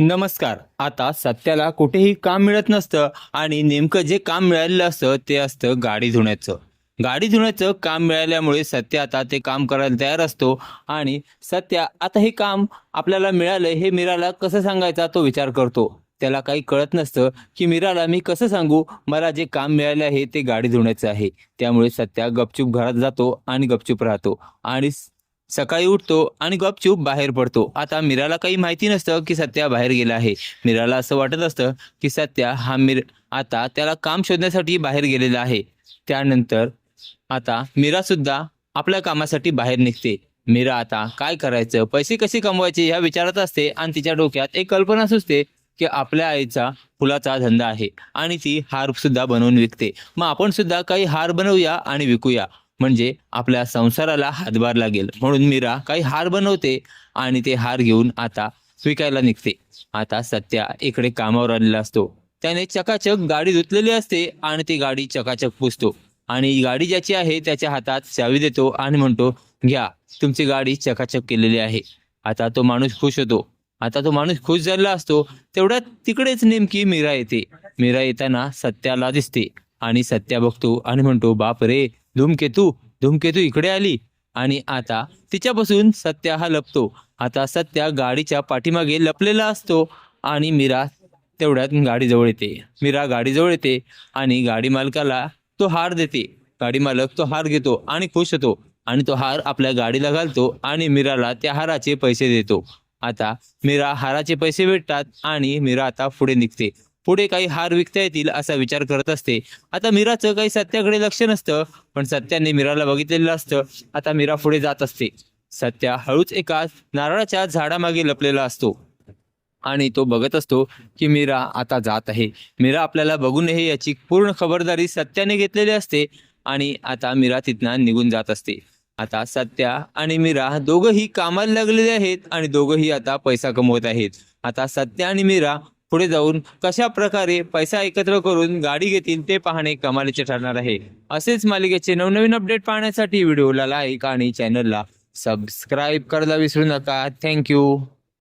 नमस्कार. आता सत्याला कुठेही काम मिळत नसतं आणि नेमकं जे काम मिळालेलं असतं ते असतं गाडी धुण्याचं. गाडी धुण्याचं काम मिळाल्यामुळे सत्य आता ते काम करायला तयार असतो आणि सत्या आता हे काम आपल्याला मिळालं हे मीराला कसं सांगायचा तो विचार करतो. त्याला काही कळत नसतं की मीराला मी कसं सांगू? मला जे काम मिळालं आहे ते गाडी धुण्याचं आहे. त्यामुळे सत्या गपचूप घरात जातो आणि गपचूप राहतो. आणि सकाळी उठतो आणि गपचूप बाहेर पडतो. आता मीराला काही माहिती नसतं की सत्या बाहेर गेला आहे. मीराला असं वाटत असतं की सत्या हा मीर आता त्याला काम शोधण्यासाठी बाहेर गेलेला आहे. त्यानंतर आता मीरा सुद्धा आपल्या कामासाठी बाहेर निघते. मीरा आता काय करायचं? पैसे कसे कमवायचे ह्या विचारात असते आणि तिच्या डोक्यात एक कल्पना सुचते की आपल्या आईचा फुलाचा धंदा आहे आणि ती हार सुद्धा बनवून विकते. मग आपण सुद्धा काही हार बनवूया आणि विकूया. म्हणजे आपल्या संसाराला हातभार लागेल. म्हणून मीरा काही हार बनवते आणि ते हार घेऊन आता विकायला निघते. आता सत्या इकडे कामावर आलेला असतो. त्याने चकाचक गाडी धुतलेली असते आणि ती गाडी चकाचक पुसतो. आणि गाडी ज्याची आहे त्याच्या हातात चावी देतो आणि म्हणतो घ्या तुमची गाडी चकाचक केलेली आहे. आता तो माणूस खुश होतो. आता तो माणूस खुश झालेला असतो. तेवढ्यात तिकडेच नेमकी मीरा येते. मीरा येताना सत्याला दिसते आणि सत्या बघतो आणि म्हणतो बाप रे धूमकेतू धूमकेतू इकडे आली. आणि आता तिच्यापासून सत्या हा लपतो. आता सत्या गाडीच्या पाठीमागे लपलेला असतो आणि मीरा तेवढ्यात गाडीजवळ येते. मीरा गाडीजवळ येते आणि गाडी मालकाला तो हार देते. गाडी मालक तो हार घेतो आणि खुश होतो आणि तो हार आपल्या गाडीला घालतो आणि मीराला त्या हाराचे पैसे देतो. आता मीरा हाराचे पैसे भेटतात आणि मीरा आता पुढे निघते. पुढे काही हार विकता येतील असा विचार करत असते. आता मीराचं काही सत्याकडे लक्ष नसतं पण सत्याने मीराला बघितलेलं असतं. आता मीरा पुढे जात असते. सत्या हळूच एका नारळाच्या झाडामागे लपलेला असतो. आणि तो बघत असतो की मीरा आता जात आहे. मीरा आपल्याला बघू नये याची पूर्ण खबरदारी सत्याने घेतलेली असते आणि आता मीरा तिथनं निघून जात असते. आता सत्या आणि मीरा दोघंही कामाला लागलेले आहेत आणि दोघंही आता पैसा कमवत आहेत. आता सत्या आणि मीरा पुढे जाऊन कशा प्रकारे पैसा एकत्र करून गाडी घेतील ते पाहणे कमालीचे ठरणार आहे. असेच मालिकेचे नवनवीन अपडेट पाहण्यासाठी व्हिडिओला लाईक आणि चॅनलला सबस्क्राईब करायला विसरू नका. थँक्यू